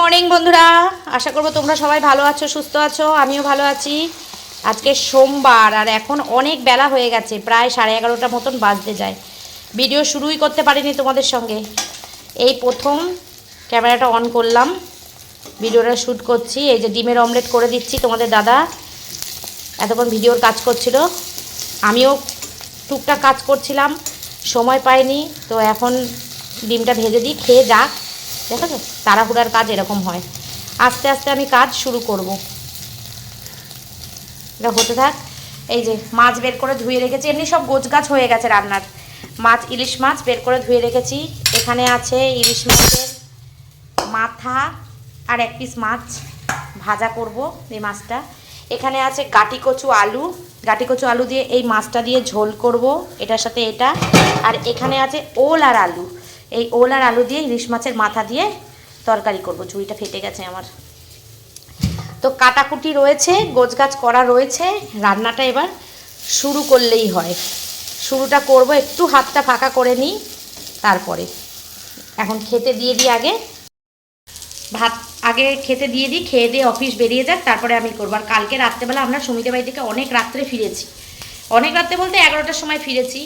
Morning বন্ধুরা। আশা করব তোমরা সবাই ভালো আছো, সুস্থ আছো, আমিও ভালো আছি। আজকে সোমবার, আর এখন অনেক বেলা হয়ে গেছে, প্রায় সাড়ে এগারোটা মতন বাজতে যায়। ভিডিও শুরুই করতে পারিনি তোমাদের সঙ্গে। এই প্রথম ক্যামেরাটা অন করলাম, ভিডিওটা শ্যুট করছি, এই যে ডিমের অমলেট করে দিচ্ছি তোমাদের দাদা। এতক্ষণ ভিডিওর কাজ করছিল। আমিও টুকটাক কাজ করছিলাম, সময় পাইনি, তো এখন ডিমটা ভেজে দিই, খেয়ে যাক। দেখো তো তাড়াহুড়ার কাজ এরকম হয়। আস্তে আস্তে আমি কাজ শুরু করব। এটা হতে থাক। এই যে মাছ বের করে ধুয়ে রেখেছি, এমনি সব গোছ গাছ হয়ে গেছে রান্নার। মাছ, ইলিশ মাছ বের করে ধুয়ে রেখেছি। এখানে আছে ইলিশ মাছের মাথা আর এক পিস মাছ। ভাজা করব এই মাছটা। এখানে আছে গাটি কচু আলু। গাটি কচু আলু দিয়ে এই মাছটা দিয়ে ঝোল করব। এটার সাথে এটা। আর এখানে আছে ওল আর আলু। এই ওল আর আলু দিয়ে ইলিশ মাছের মাথা দিয়ে তরকারি করব। ঝুড়িটা ফেটে গেছে আমার। তো কাটাকুটি রয়েছে, গোছগাছ করা রয়েছে। রান্নাটা এবার শুরু করলেই হয়। শুরুটা করব, একটু হাতটা ফাঁকা করে নিই, তারপরে। এখন খেতে দিয়ে দিই আগে। ভাত আগে খেতে দিয়ে দিই, খেয়ে দিয়ে অফিস বেরিয়ে যাক, তারপরে আমি করব। আর কালকে রাত্রেবেলা আমরা সুমিতা বাড়ি থেকে অনেক রাত্রে ফিরেছি। অনেক রাত্রে বলতে এগারোটার সময় ফিরেছি।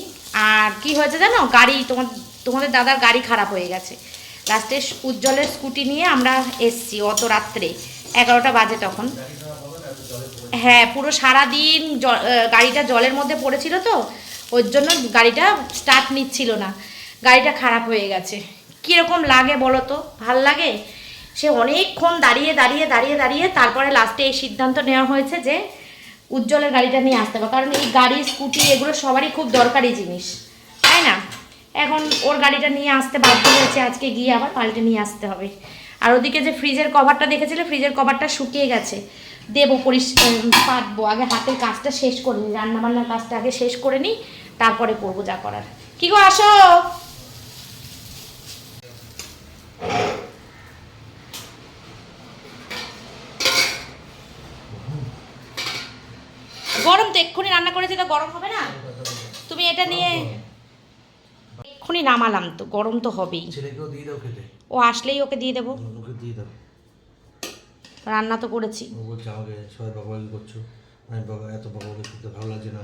আর কি হয়েছে জানো? গাড়ি তোমার তোমাদের দাদার গাড়ি খারাপ হয়ে গেছে। লাস্টে উজ্জ্বলের স্কুটি নিয়ে আমরা এসছি অত রাত্রে, এগারোটা বাজে তখন। হ্যাঁ পুরো সারাদিন গাড়িটা জলের মধ্যে পড়েছিল তো, ওর জন্য গাড়িটা স্টার্ট নিচ্ছিল না। গাড়িটা খারাপ হয়ে গেছে। কীরকম লাগে বলো তো? ভালো লাগে? সে অনেকক্ষণ দাঁড়িয়ে দাঁড়িয়ে দাঁড়িয়ে দাঁড়িয়ে তারপরে লাস্টে এই সিদ্ধান্ত নেওয়া হয়েছে যে উজ্জ্বলের গাড়িটা নিয়ে আসতে হবে। কারণ এই গাড়ি, স্কুটি এগুলো সবারই খুব দরকারি জিনিস। তাই না? এখন ওর গাড়িটা নিয়ে আসতে বাধ্য হয়েছে আজকে গিয়ে আবার পাল্টে নিয়ে আসতে হবে। আর ওদিকে যে ফ্রিজের কভারটা দেখেছিলে? ফ্রিজের কভারটা শুকিয়ে গেছে। দেবো পরিষ উম, পাতবো। আগে হাতের কাজটা শেষ করে নিই রান্নাবান্নার কাজটা আগে শেষ করে নিই তারপরে করব যা করার। কি গো আসো! গরম তো এক্ষুনি রান্না করেছি তো গরম হবে না? তুমি এটা নিয়ে এক্ষুনি নামালাম তো গরম তো হবেই। ও আসলেই ওকে দিয়ে দেবো। রান্না তো করেছি। সবাই বকাবকি করছ। আমি এত বকাবকি করতে ভালো লাগছে না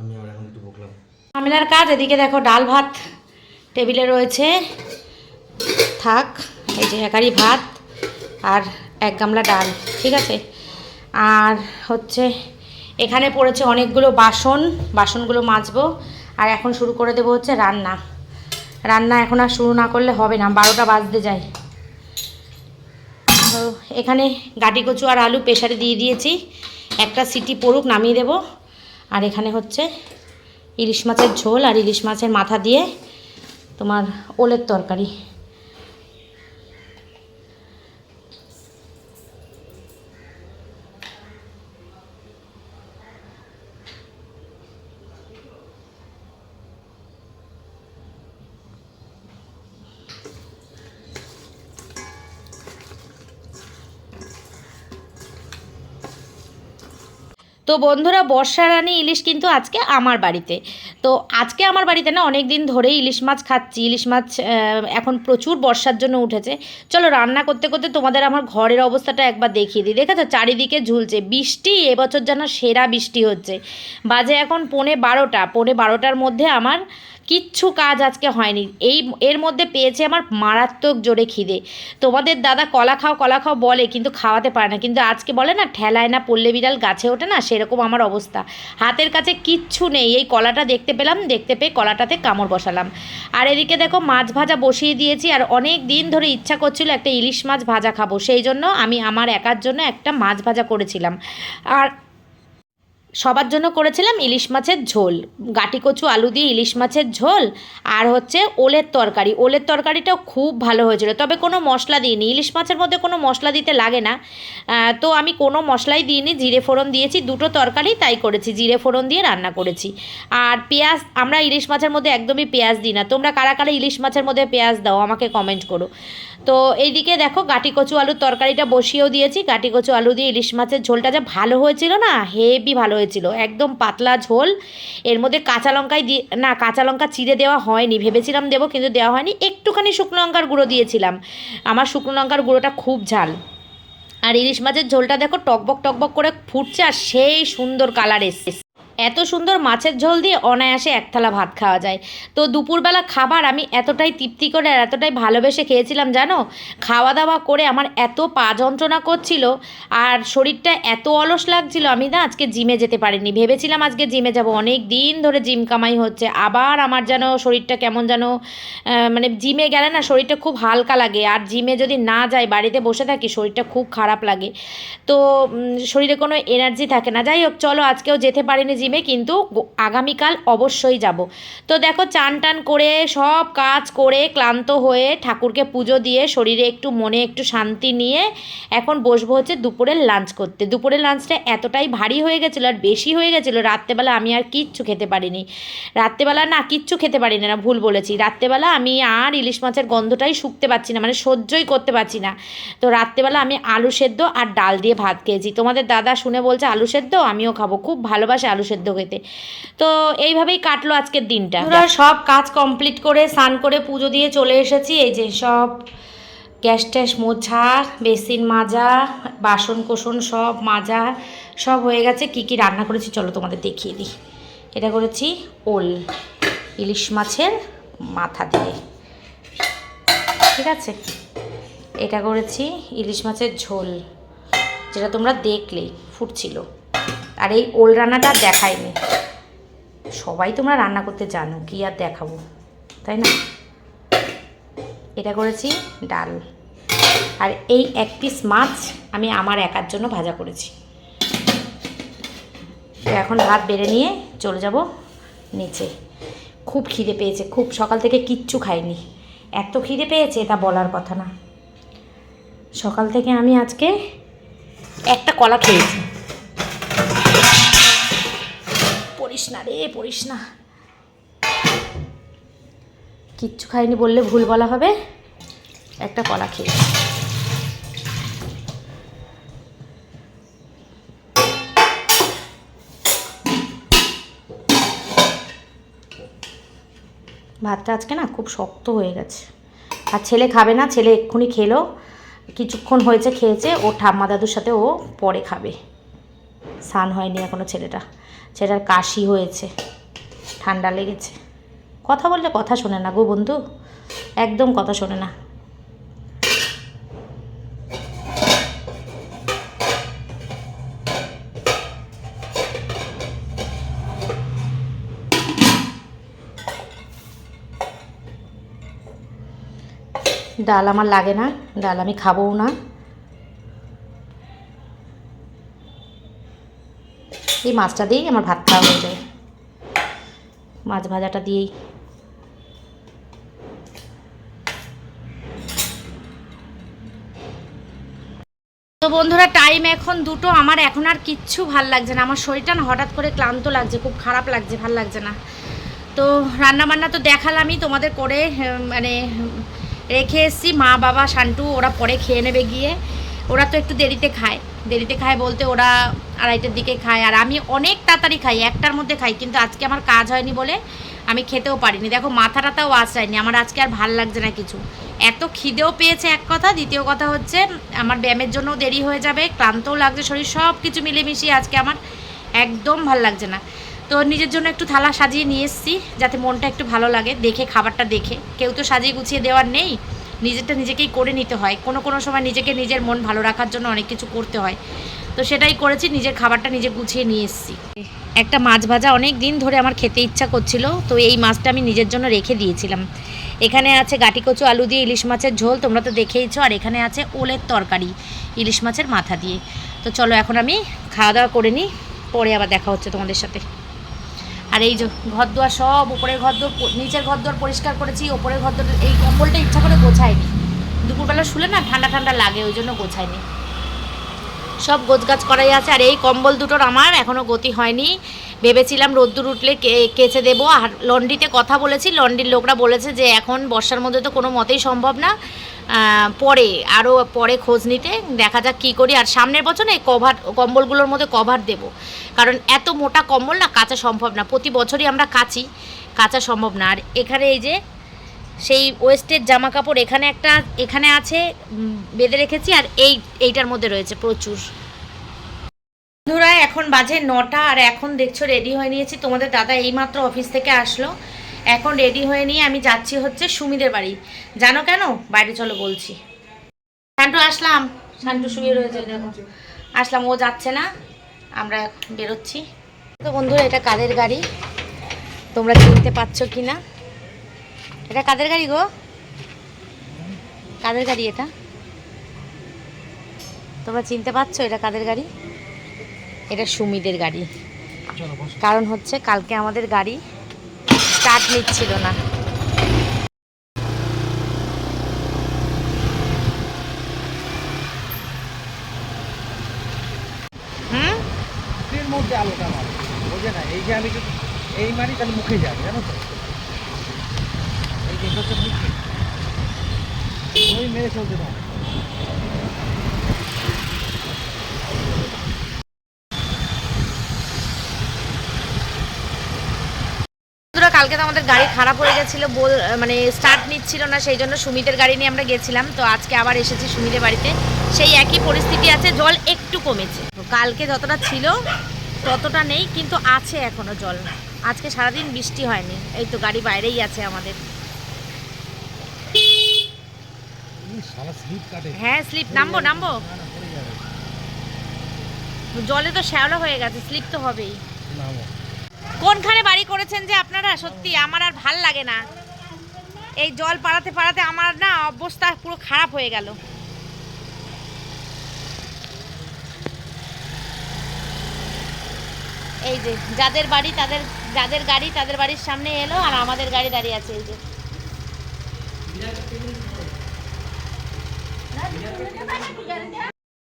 আমি আবার এখন একটু বকলাম। ঝামেলার কাজ এদিকে দেখো ডাল ভাত টেবিলে রয়েছে। থাক এই যে একারি ভাত আর এক গামলা ডাল ঠিক আছে? আর হচ্ছে এখানে পড়েছে অনেকগুলো বাসন বাসনগুলো মাজবো। আর এখন শুরু করে দেবো হচ্ছে রান্না। রান্না এখন আর শুরু না করলে হবে না, বারোটা বাজতে যায়। তো এখানে গাটি কচু আর আলু প্রেশারে দিয়ে দিয়েছি, একটা সিটি পড়ুক নামিয়ে দেব। আর এখানে হচ্ছে ইলিশ মাছের ঝোল আর ইলিশ মাছের মাথা দিয়ে তোমার ওলের তরকারি। তো বন্ধুরা, বর্ষা রানী ইলিশ কিন্তু আজকে আমার বাড়িতে। তো আজকে আমার বাড়িতে না অনেক দিন ধরেই ইলিশ মাছ খাচ্ছি। ইলিশ মাছ এখন প্রচুর বর্ষার জন্য উঠেছে। চলো রান্না করতে করতে তোমাদের আমার ঘরের অবস্থাটা একবার দেখিয়ে দিই। দেখেছ? চারিদিকে ঝুলছে। বৃষ্টি, এবছর যেন সেরা বৃষ্টি হচ্ছে। বাজে এখন পৌনে বারোটা। পৌনে বারোটার মধ্যে আমার কিচ্ছু কাজ আজকে হয়নি। এই এর মধ্যে পেয়েছে আমার মারাত্মক জোরে খিদে। তোমাদের দাদা কলা খাও কলা খাও বলে, কিন্তু খাওয়াতে পারে না। কিন্তু আজকে বলে না, ঠেলায় না পড়লে বিড়াল গাছে ওঠে না, সেরকম আমার অবস্থা। হাতের কাছে কিচ্ছু নেই। এই কলাটা দেখতে পেলাম, দেখতে পেয়ে কলাটাতে কামড় বসালাম। আর এদিকে দেখো, মাছ ভাজা বসিয়ে দিয়েছি, আর অনেক দিন ধরে ইচ্ছা করছিল একটা ইলিশ মাছ ভাজা খাব। সেই জন্য আমি আমার একার জন্য একটা মাছ ভাজা করেছিলাম। আর সবার জন্য করেছিলাম ইলিশ মাছের ঝোল। গাটি কচু, আলু দিয়ে ইলিশ মাছের ঝোল আর হচ্ছে ওলের তরকারি। ওলের তরকারিটাও খুব ভালো হয়েছিল। তবে কোনো মশলা দিইনি। ইলিশ মাছের মধ্যে কোনো মশলা দিতে লাগে না। তো আমি কোনো মশলাই দিইনি। জিরে ফোড়ন দিয়েছি। দুটো তরকারি তাই করেছি। জিরে ফোড়ন দিয়ে রান্না করেছি। আর পেঁয়াজ, আমরা ইলিশ মাছের মধ্যে একদমই পেঁয়াজ দিই না। তোমরা কারা কারা ইলিশ মাছের মধ্যে পেঁয়াজ দাও আমাকে কমেন্ট করো। তো এইদিকে দেখো, গাটি কচু, আলুর তরকারিটা বসিয়েও দিয়েছি। গাটি কচু, আলু দিয়ে ইলিশ মাছের ঝোলটা যা ভালো হয়েছিল না হেভি ভালো হয়েছিল, একদম পাতলা ঝোল। এর মধ্যে কাঁচা লঙ্কাই দিয়ে না, কাঁচা লঙ্কা চিড়ে দেওয়া হয়নি, ভেবেছিলাম দেবো কিন্তু দেওয়া হয়নি। একটুখানি শুকনো লঙ্কার গুঁড়ো দিয়েছিলাম। আমার শুকনো লঙ্কার গুঁড়োটা খুব ঝাল। আর ইলিশ মাছের ঝোলটা দেখো টকবক টকবক করে ফুটছে আর সেই সুন্দর কালার এসছে। এত সুন্দর মাছের ঝোল দিয়ে অনায়াসে এক থালা ভাত খাওয়া যায়। তো দুপুরবেলা খাবার আমি এতটাই তৃপ্তি করে আর এতটাই ভালোবেসে খেয়েছিলাম, জানো? খাওয়া দাওয়া করে আমার এত পা যন্ত্রণা করছিল আর শরীরটা এত অলস লাগছিল আমি না আজকে জিমে যেতে পারিনি। ভেবেছিলাম আজকে জিমে যাব। অনেক দিন ধরে জিম কামাই হচ্ছে। আবার আমার যেন শরীরটা কেমন যেন মানে জিমে গেলে না শরীরটা খুব হালকা লাগে। আর জিমে যদি না যাই, বাড়িতে বসে থাকি, শরীরটা খুব খারাপ লাগে। তো শরীরে কোনো এনার্জি থাকে না। যাই হোক, চলো আজকেও যেতে পারিনি জিমে কিন্তু আগামীকাল অবশ্যই যাব। তো দেখো চান টান করে, সব কাজ করে ক্লান্ত হয়ে ঠাকুরকে পুজো দিয়ে শরীরে একটু মনে একটু শান্তি নিয়ে এখন বসবো হচ্ছে দুপুরের লাঞ্চ করতে। দুপুরের লাঞ্চটা এতটাই ভারী হয়ে গেছিল আর বেশি হয়ে গেছিল, রাত্রেবেলা আমি আর কিচ্ছু খেতে পারিনি। রাত্রেবেলা না, কিচ্ছু খেতে পারিনি না, ভুল বলেছি। রাত্রেবেলা আমি আর ইলিশ মাছের গন্ধটাই শুকতে পারছি না মানে সহ্যই করতে পারছি না। তো রাত্রেবেলা আমি আলু সেদ্ধ আর ডাল দিয়ে ভাত খেয়েছি। তোমাদের দাদা শুনে বলছে, আলু সেদ্ধ? আমিও খাব। খুব ভালোবাসে আলু সেদ্ধ। খেতে। তো এইভাবেই কাটলো আজকের দিনটা। সব কাজ কমপ্লিট করে, স্নান করে পুজো দিয়ে চলে এসেছি। এই যে সব গ্যাস ট্যাস মোছা, বেসিন মাজা, বাসন কোসন সব মাজা, সব হয়ে গেছে। কি কি রান্না করেছি চলো তোমাদের দেখিয়ে দিই। এটা করেছি ওল, ইলিশ মাছের মাথা দিয়ে। ঠিক আছে? এটা করেছি ইলিশ মাছের ঝোল, যেটা তোমরা দেখলেই, ফুটছিল। আর এই ওল রান্নাটা আর দেখাইনি। সবাই তোমরা রান্না করতে জানো, কি আর দেখাবো, তাই না? এটা করেছি ডাল। আর এই এক পিস মাছ আমি আমার একার জন্য ভাজা করেছি। এখন ভাত বেড়ে নিয়ে চলে যাব নিচে। খুব খিদে পেয়েছে, খুব সকাল থেকে কিচ্ছু খাইনি। এত খিদে পেয়েছে তা বলার কথা না। সকাল থেকে আমি আজকে একটা কলা খেয়েছি। পড়িস না রে, পড়িস না। কিচ্ছু খাইনি বললে ভুল বলা হবে। একটা কলা খেয়ে ভাতটা আজকে না খুব শক্ত হয়ে গেছে। আর ছেলে খাবে না, ছেলে এক্ষুনি খেলো। কিছুক্ষণ হয়েছে খেয়েছে, ও ঠাম্মা দাদুর সাথে ও পরে খাবে। স্নান হয়নি এখনও ছেলেটা। ছেলেটার কাশি হয়েছে, ঠান্ডা লেগেছে। কথা বললে কথা শোনে না গো বন্ধু, একদম কথা শোনে না। ডাল আমার লাগে না, ডাল আমি খাবও না। এই মাছটা দিয়েই আমার ভাত খাওয়া হয়ে যায় মাছ ভাজাটা দিয়েই। তো বন্ধুরা টাইম এখন দুটো। আমার এখন আর কিচ্ছু ভালো লাগছে না। আমার শরীরটা না হঠাৎ করে ক্লান্ত লাগছে, খুব খারাপ লাগছে, ভালো লাগছে না। তো রান্না বান্না তো দেখালামই, তোমাদের করে মানে রেখে এসেছি। মা, বাবা, শান্টু, ওরা পরে খেয়ে নেবে গিয়ে। ওরা তো একটু দেরিতে খায়। দেরিতে খায় বলতে ওরা আড়াইটার দিকে খাই। আর আমি অনেক তাড়াতাড়ি খাই, একটার মধ্যে খাই, কিন্তু আজকে আমার কাজ হয়নি বলে আমি খেতেও পারিনি। দেখো মাথা টাথাও আঁচড়ায়নি আমার আজকে আর ভালো লাগছে না কিছু। এত খিদেও পেয়েছে এক কথা, দ্বিতীয় কথা হচ্ছে, আমার ব্যায়ামের জন্য দেরি হয়ে যাবে, ক্লান্তও লাগছে, শরীর সব কিছু মিলেমিশিয়ে আজকে আমার একদম ভালো লাগছে না। তো নিজের জন্য একটু থালা সাজিয়ে নিয়ে এসেছি, যাতে মনটা একটু ভালো লাগে, দেখে, খাবারটা দেখে। কেউ তো সাজিয়ে গুছিয়ে দেওয়ার নেই, নিজেরটা নিজেকেই করে নিতে হয়। কোনো কোনো সময় নিজেকে নিজের মন ভালো রাখার জন্য অনেক কিছু করতে হয়। তো সেটাই করেছি, নিজের খাবারটা নিজে গুছিয়ে নিয়ে এসেছি। একটা মাছ ভাজা অনেক দিন ধরে আমার খেতে ইচ্ছা করছিল, তো এই মাছটা আমি নিজের জন্য রেখে দিয়েছিলাম। এখানে আছে গাটি কচু আলু দিয়ে ইলিশ মাছের ঝোল, তোমরা তো দেখেইছো, আর এখানে আছে ওলের তরকারি ইলিশ মাছের মাথা দিয়ে। তো চলো এখন আমি খাওয়া দাওয়া করে নিই, পরে আবার দেখা হচ্ছে তোমাদের সাথে। আর এই যে ঘর দুয়ার সব উপরের ঘর দুয়ার নিচের ঘর দুয়ার পরিষ্কার করেছি, ওপরের ঘর দুয়ার এই কম্বলটা ইচ্ছা করে গোছায়নি দুপুরবেলা শুলে না ঠান্ডা ঠান্ডা লাগে, ওই জন্য গোছাইনি। সব গোছগাছ করাই আছে, আর এই কম্বল দুটোর আমার এখনও গতি হয়নি। ভেবেছিলাম রোদ্দুর উঠলে কেচে দেবো, আর লন্ড্রিতে কথা বলেছি লন্ড্রির লোকরা বলেছে যে এখন বর্ষার মধ্যে তো কোনো মতেই সম্ভব না। পরে আরও পরে খোঁজ নিতে, দেখা যাক কী করি, আর সামনের বছর এই কভার কম্বলগুলোর মধ্যে কভার দেব। কারণ এত মোটা কম্বল না কাচা সম্ভব না, প্রতি বছরই আমরা কাচি, কাচা সম্ভব না। আর এখানে এই যে সেই ওয়েস্টের জামা কাপড় এখানে একটা, এখানে আছে বেঁধে রেখেছি আর এই, এইটার মধ্যে রয়েছে প্রচুর। বন্ধুরা, এখন বাজে নটা আর এখন দেখছ রেডি হয়ে নিয়েছি। তোমাদের দাদা এইমাত্র অফিস থেকে আসলো। এখন রেডি হয়ে নিয়ে আমি যাচ্ছি হচ্ছে সুমিদের বাড়ি। জানো কেন? বাইরে চলো বলছি। শান্টু, আসলাম। শান্টু শুয়ে রয়েছে, দেখো। আসলাম, ও যাচ্ছে না। আমরা বেরোচ্ছি। তো বন্ধুরা, এটা কাদের গাড়ি? তোমরা চিনতে পারছ কি না এটা কাদের গাড়ি গো? কাদের গাড়ি এটা? তোমরা চিনতে পারছ এটা কাদের গাড়ি? এটা সুমিদের গাড়ি। কারণ হচ্ছে কালকে আমাদের গাড়ি স্টার্ট নিচ্ছিল না। আলোটা মার। বোঝে না এই যে আমি এই মারি তাহলে মুখে যাবে জানো তো? কালকে তো আমাদের গাড়ি খারাপ হয়ে গেছিল, বল মানে স্টার্ট নিচ্ছিল না, সেই জন্য সুমিতের গাড়ি নিয়ে আমরা গেছিলাম। তো আজকে আবার এসেছি সুমিতের বাড়িতে। সেই একই পরিস্থিতি আছে, জল একটু কমেছে। কালকে যতটা ছিল, ততটা নেই, কিন্তু আছে এখনও জল। আজকে সারাদিন বৃষ্টি হয়নি। এই তো গাড়ি বাইরেই আছে আমাদের সারা স্লিপ কাটে হ্যাঁ স্লিপ, নামবো নামবো। জলে তো শ্যাওলা হয়ে গেছে, স্লিপ তো হবেই। কোনখানে বাড়ি করেছেন যে আপনারা? সত্যি, আমার আর ভালো লাগে না। এই জল পাড়াতে পাড়াতে আমার না অবস্থা পুরো খারাপ হয়ে গেল। এই যে, যাদের বাড়ি, তাদের, যাদের গাড়ি, তাদের বাড়ির সামনে এলো আর আমাদের গাড়ি দাঁড়িয়ে আছে, এই যে।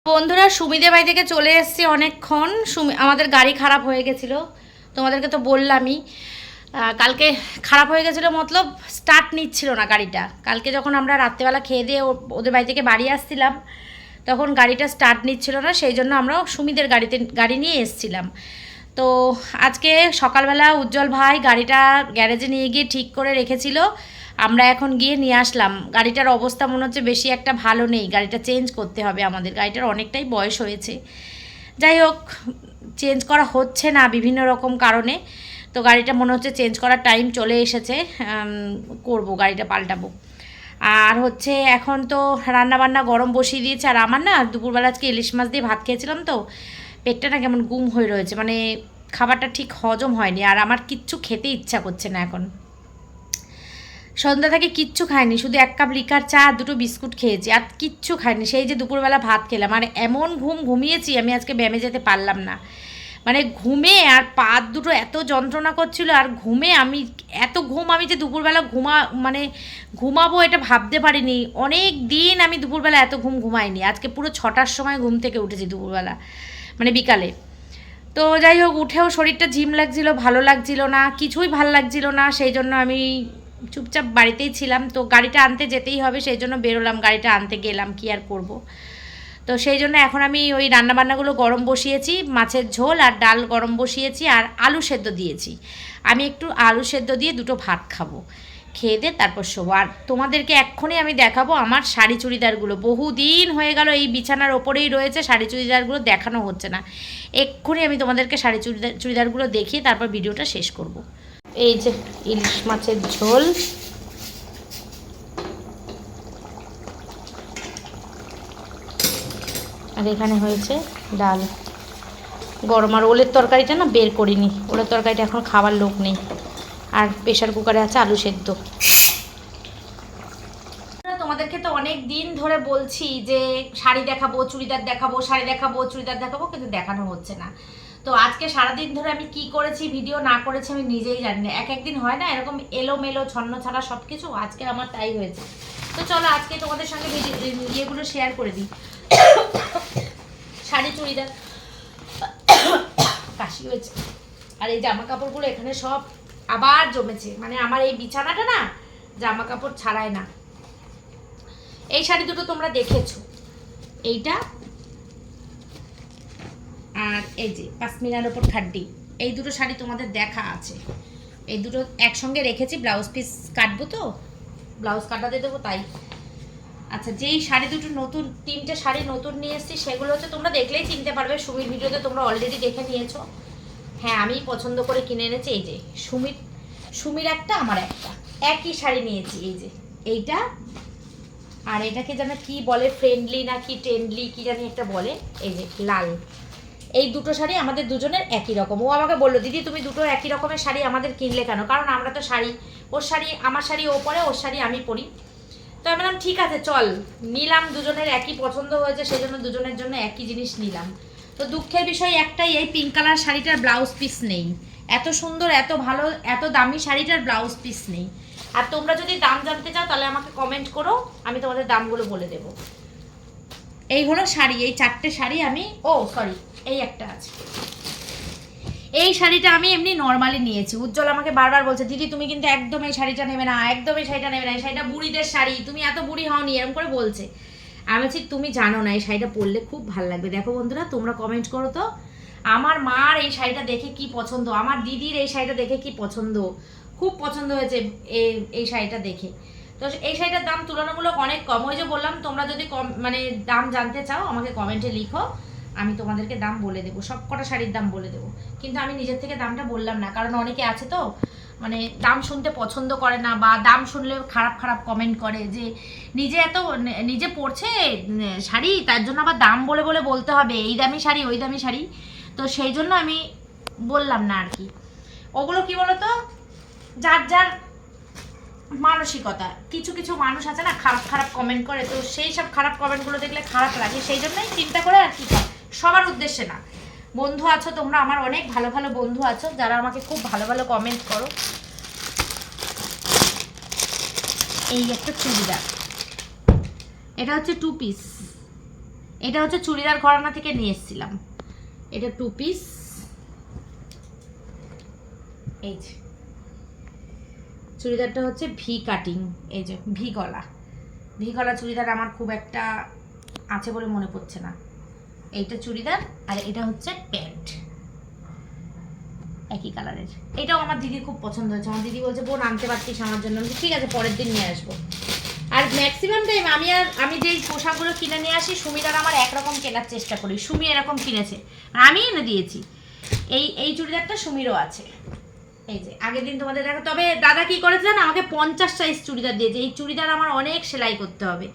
বন্ধুরা, সুমিদের বাড়ি থেকে চলে এসেছি অনেকক্ষণ। সুমি আমাদের গাড়ি খারাপ হয়ে গেছিল। তোমাদেরকে তো বললামই। কালকে খারাপ হয়ে গেছিল মতলব স্টার্ট নিচ্ছিল না গাড়িটা। কালকে যখন আমরা রাত্রেবেলা খেয়ে দিয়ে ওদের বাড়ি থেকে বাড়ি আসছিলাম, তখন গাড়িটা স্টার্ট নিচ্ছিল না। সেই জন্য আমরা সুমিদের গাড়িতে গাড়ি নিয়ে এসছিলাম। তো আজকে সকালবেলা উজ্জ্বল ভাই গাড়িটা গ্যারেজে নিয়ে গিয়ে ঠিক করে রেখেছিল। আমরা এখন গিয়ে নিয়ে আসলাম। গাড়িটার অবস্থা মনে হচ্ছে বেশি একটা ভালো নেই। গাড়িটা চেঞ্জ করতে হবে আমাদের। গাড়িটার অনেকটাই বয়স হয়েছে। যাই হোক চেঞ্জ করা হচ্ছে না বিভিন্ন রকম কারণে। তো গাড়িটা মনে হচ্ছে চেঞ্জ করার টাইম চলে এসেছে। করব, গাড়িটা পাল্টাবো। আর হচ্ছে এখন তো রান্না বান্না গরম বসিয়ে দিয়েছে। আর আমার না দুপুরবেলা আজকে ইলিশ মাছ দিয়ে ভাত খেয়েছিলাম তো। পেটটা না কেমন গুম হয়ে রয়েছে। মানে খাবারটা ঠিক হজম হয়নি। আর আমার কিচ্ছু খেতে ইচ্ছা করছে না এখন। সন্ধ্যা থেকে কিচ্ছু খাইনি, শুধু এক কাপ লিকার চা আর দুটো বিস্কুট খেয়েছি, আর কিচ্ছু খাইনি। সেই যে দুপুরবেলা ভাত খেলাম, আর এমন ঘুম ঘুমিয়েছি, আমি আজকে ব্যায়ামে যেতে পারলাম না। মানে ঘুমে আর পা দুটো এত যন্ত্রণা করছিল, আর ঘুমে আমি এত ঘুম আমি যে দুপুরবেলা ঘুমা মানে ঘুমাবো এটা ভাবতে পারিনি। অনেক দিন আমি দুপুরবেলা এত ঘুম ঘুমাইনি, আজকে পুরো ছটার সময় ঘুম থেকে উঠেছি দুপুরবেলা মানে বিকালে। তো যাই হোক, উঠেও শরীরটা ঝিম লাগছিল, ভালো লাগছিল না, কিছুই ভালো লাগছিল না, সেই জন্য আমি চুপচাপ বাড়িতেই ছিলাম, তো গাড়িটা আনতে যেতেই হবে, সেই জন্য বেরোলাম, গাড়িটা আনতে গেলাম, কি আর করব? তো সেই জন্য এখন আমি ওই রান্নাবান্নাগুলো গরম বসিয়েছি, মাছের ঝোল আর ডাল গরম বসিয়েছি আর আলু সেদ্ধ দিয়েছি। আমি একটু আলু সেদ্ধ দিয়ে দুটো ভাত খাব, খেয়ে দিয়ে তারপর শোবো। আর তোমাদেরকে এক্ষুনি আমি দেখাবো আমার শাড়ি চুড়িদারগুলো। বহুদিন হয়ে গেল এই বিছানার ওপরেই রয়েছে, শাড়ি চুড়িদারগুলো দেখানো হচ্ছে না। এক্ষুনি আমি তোমাদেরকে শাড়ি চুড়িদার চুড়িদারগুলো দেখিয়ে তারপর ভিডিওটা শেষ করব। এই যে ইলিশ মাছের ঝোল। আর এখানে হয়েছে ডাল। গরম আর ওলের তরকারিটা না বের করিনি। ওলের তরকারিটা এখন খাবার লোক নেই। আর প্রেশার কুকারে আছে আলু সেদ্ধ। তোমাদেরকে তো অনেক দিন ধরে বলছি যে শাড়ি দেখাবো, চুড়িদার দেখাবো, শাড়ি দেখাবো, চুড়িদার দেখাবো, কিন্তু দেখানো হচ্ছে না। তো আজকে সারাদিন ধরে আমি কি করেছি ভিডিও না করেছি আমি নিজেই জানি না। এক একদিন হয় না, এরকম এলোমেলো, ছন্ন ছাড়া সব কিছু আজকে আমার তাই হয়েছে। তো চলো আজকে তোমাদের সঙ্গে ইয়েগুলো শেয়ার করে দিই। শাড়ি, চুড়িদার, কাশি হয়েছে। আর এই জামা কাপড়গুলো এখানে সব আবার জমেছে। মানে আমার এই বিছানাটা না জামা কাপড় ছাড়ায় না। এই শাড়ি দুটো তোমরা দেখেছ। এইটা আর এই যে পাশমিনার ওপর খাড্ডি, এই দুটো শাড়ি তোমাদের দেখা আছে। এই দুটো একসঙ্গে রেখেছি, ব্লাউজ পিস কাটবো তো? ব্লাউজ কাটাতে দেবো তাই। আচ্ছা যেই শাড়ি দুটো নতুন, তিনটে শাড়ি নতুন নিয়ে এসেছি, সেগুলো হচ্ছে তোমরা দেখলেই চিনতে পারবে, সুমির ভিডিওতে তোমরা অলরেডি দেখে নিয়েছো। হ্যাঁ আমি পছন্দ করে কিনে এনেছি, এই যে সুমির সুমির একটা, আমার একটা। একই শাড়ি নিয়েছি, এই যে এইটা। আর এটাকে যেন কি বলে ফ্রেন্ডলি না কি ট্রেন্ডলি কি জানি একটা বলে, এই যে লাল। এই দুটো শাড়ি আমাদের দুজনের একই রকম। ও আমাকে বলল, দিদি, তুমি দুটো একই রকমের শাড়ি আমাদের কিনলে কেন? কারণ আমরা তো শাড়ি, ওর শাড়ি, আমার শাড়ি ও পরে, ওর শাড়ি আমি পরি। তো আমি বললাম, ঠিক আছে, চল। নিলাম, দুজনের একই পছন্দ হয়েছে সেই জন্য দুজনের জন্য একই জিনিস নিলাম। তো দুঃখের বিষয় একটাই, এই পিঙ্ক কালার শাড়িটার ব্লাউজ পিস নেই। এত সুন্দর, এত ভালো, এত দামি শাড়িটার ব্লাউজ পিস নেই। আর তোমরা যদি দাম জানতে চাও, তাহলে আমাকে কমেন্ট করো, আমি তোমাদের দামগুলো বলে দেবো। এই হলো শাড়ি, এই চারটে শাড়ি আমি, ও সরি এই একটা আছে। এই শাড়িটা আমি এমনি নর্মালি নিয়েছি। উজ্জ্বল আমাকে বারবার বলছে, দিদি, তুমি কিন্তু একদম এই শাড়িটা নেবে না, একদম এই শাড়িটা নেবে না, এই শাড়িটা বুড়িদের শাড়ি, তুমি এত বুড়ি হওনি, এরকম করে বলছে। আমি বলছি, তুমি জানো না, এই শাড়িটা পরলে খুব ভালো লাগবে। দেখো বন্ধুরা, তোমরা কমেন্ট করো তো, আমার মার এই শাড়িটা দেখে কি পছন্দ? আমার দিদির এই শাড়িটা দেখে কি পছন্দ? খুব পছন্দ হয়েছে এই এই শাড়িটা দেখে। তো এই শাড়িটার দাম তুলনামূলক অনেক কম। ওই যে বললাম, তোমরা যদি কম মানে দাম জানতে চাও, আমাকে কমেন্টে লিখো। আমি তোমাদেরকে দাম বলে দেবো সব কটা শাড়ির দাম বলে দেবো। কিন্তু আমি নিজের থেকে দামটা বললাম না, কারণ অনেকে আছে তো মানে দাম শুনতে পছন্দ করে না বা দাম শুনলে খারাপ খারাপ কমেন্ট করে যে, নিজে এত, নিজে পড়ছে শাড়ি, তার জন্য আবার দাম বলে বলে বলতে হবে, এই দামি শাড়ি, ওই দামি শাড়ি। তো সেই জন্য আমি বললাম না আর কি। ওগুলো কি বলতো? যার যার মানসিকতা। কিছু কিছু মানুষ আছে না, খারাপ খারাপ কমেন্ট করে, তো সেই সব খারাপ কমেন্টগুলো দেখলে খারাপ লাগে। সেই জন্যই চিন্তা করে আর কি সবার উদ্দেশ্যে না। বন্ধু আছো তোমরা, আমার অনেক ভালো ভালো বন্ধু আছো, যারা আমাকে খুব ভালো ভালো কমেন্ট করো। এই একটা চুড়িদার। এটা হচ্ছে টু পিস এটা হচ্ছে চুড়িদার ঘরানা থেকে নিয়ে এসেছিলাম। এটা টু পিস এই যে। চুড়িদারটা হচ্ছে ভি কাটিং এই যে ভি গলা। ভি গলা চুড়িদার আমার খুব একটা আছে বলে মনে পড়ছে না। এইটা চুড়িদার আর এটা হচ্ছে প্যান্ট। একই কালারের। এটাও আমার দিদির খুব পছন্দ হয়েছে। আমার দিদি বলছে, বোন, আনতে পারতিস আমার জন্য। আমি ঠিক আছে, পরের দিন নিয়ে আসব। আর ম্যাক্সিমাম টাইম আমি আর, আমি যেই পোশাকগুলো কিনে নিয়ে আসি, সুমির আর আমার একরকম কেনার চেষ্টা করি। সুমি এরকম কিনেছে। আমি এনে দিয়েছি। এই এই চুড়িদারটা সুমিরও আছে। এই যে, আগের দিন তোমাদের দেখো তবে দাদা কি করেছে জানো? আমাকে পঞ্চাশ সাইজ চুড়িদার দিয়েছে। এই চুড়িদার আমার অনেক সেলাই করতে হবে।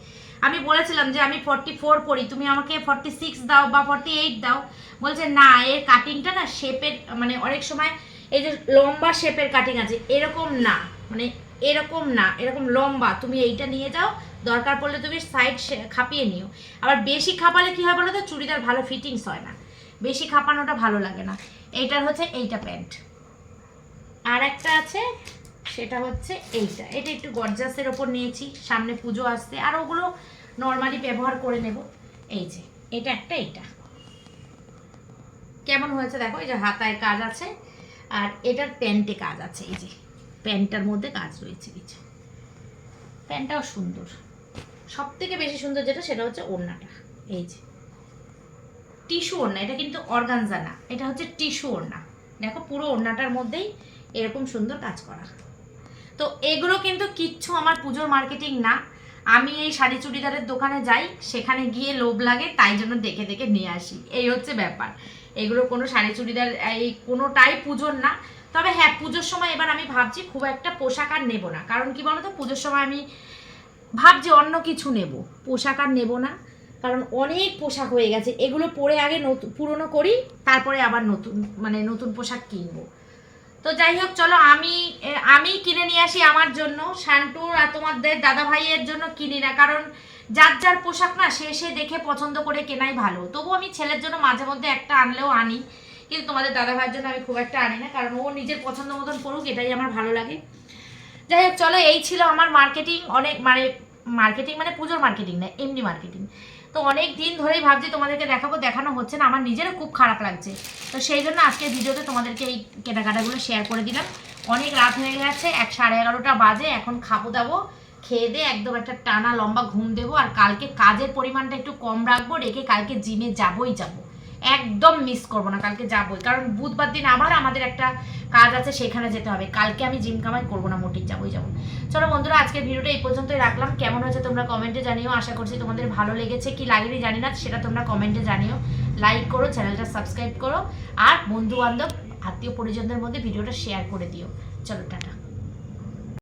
আমি বলেছিলাম যে, আমি ফর্টি ফোর পরি, তুমি আমাকে ফর্টি সিক্স দাও বা ফর্টি এইট দাও। বলছে, না, এর কাটিংটা না শেপের মানে অনেক সময় এই যে লম্বা শেপের কাটিং আছে, এরকম না। মানে এরকম না, এরকম লম্বা। তুমি এইটা নিয়ে যাও, দরকার পড়লে তুমি সাইড খাপিয়ে নিও। আবার বেশি খাপালে কী হয় বলো তো? চুড়িদার ভালো ফিটিংস হয় না। বেশি খাপানোটা ভালো লাগে না। এইটার হচ্ছে এইটা প্যান্ট আর একটা আছে, সেটা হচ্ছে এইটা। এটা একটু গর্জাসের ওপর নিয়েছি, সামনে পুজো আসছে। আর ওগুলো নর্মালি ব্যবহার করে নেব। এই যে, এটা একটা এইটা। কেমন হয়েছে দেখো, এই যে হাতায় কাজ আছে, আর এটার প্যান্টে কাজ আছে। এই যে, প্যান্টটার মধ্যে কাজ রয়েছে কিছু। প্যান্টটাও সুন্দর। সব থেকে বেশি সুন্দর যেটা, সেটা হচ্ছে ওড়নাটা। এই যে, টিস্যু ওড়না। এটা কিন্তু অর্গানজা না। এটা হচ্ছে টিস্যু ওড়না। দেখো পুরো ওড়নাটার মধ্যেই এরকম সুন্দর কাজ করা। তো এগুলো কিন্তু কিচ্ছু আমার পুজোর মার্কেটিং না। আমি এই শাড়ি চুড়িদারের দোকানে যাই, সেখানে গিয়ে লোভ লাগে, তাই জন্য দেখে দেখে নিয়ে আসি। এই হচ্ছে ব্যাপার। এগুলো কোনো শাড়ি চুড়িদার, এই কোনোটাই পুজোর না। তবে হ্যাঁ পুজোর সময় এবার আমি ভাবছি খুব একটা পোশাক আর নেব না। কারণ কি বলতো, পুজোর সময় আমি ভাবছি অন্য কিছু নেব। পোশাক আর নেব না। কারণ অনেক পোশাক হয়ে গেছে। এগুলো পরে আগে নতুন পুরনো করি, তারপরে আবার নতুন মানে নতুন পোশাক কিনবো। তো যাই হোক চলো আমি আমি কিনে নিয়ে আসি আমার জন্য। শান্টুর আর তোমাদের দাদা ভাইয়ের জন্য কিনি না, কারণ যার যার পোশাক না সে সে দেখে পছন্দ করে কেনাই ভালো। তবু আমি ছেলের জন্য মাঝে মধ্যে একটা আনলেও আনি, কিন্তু তোমাদের দাদা ভাইয়ের জন্য আমি খুব একটা আনি না, কারণ ও নিজের পছন্দ মতন পড়ুক এটাই আমার ভালো লাগে। যাই হোক চলো, এই ছিল আমার মার্কেটিং অনেক মানে মার্কেটিং মানে পুজোর মার্কেটিং না, এমনি মার্কেটিং তো অনেক দিন ধরেই ভাবছি তোমাদেরকে দেখাবো, দেখানো হচ্ছে না, আমার নিজেরও খুব খারাপ লাগছে। তো সেই জন্য আজকের ভিডিওতে তোমাদেরকে এই কেনাকাটাগুলো শেয়ার করে দিলাম। অনেক রাত হয়ে গেছে, এক সাড়ে এগারোটা বাজে, এখন খাব দাবো, খেয়ে দিয়ে একদম একটা টানা লম্বা ঘুম দেবো, আর কালকে কাজের পরিমাণটা একটু কম রাখব, রেখে কালকে জিমে যাবোই যাব। একদম মিস করব না, কালকে যাবোই কারণ বুধবার দিন আবার আমাদের একটা কাজ আছে, সেখানে যেতে হবে। কালকে আমি জিম কামাই করব না মোটেই যাবোই যাব। চলো বন্ধুরা, আজকের ভিডিওটা এই পর্যন্তই রাখলাম। কেমন হয়েছে তোমরা কমেন্টে জানিও। আশা করছি তোমাদের ভালো লেগেছে। কি লাগেনি জানি না, সেটা তোমরা কমেন্টে জানিও। লাইক করো চ্যানেলটা সাবস্ক্রাইব করো। আর বন্ধু বান্ধব আত্মীয় পরিজনদের মধ্যে ভিডিওটা শেয়ার করে দিও। চলো, টাটা।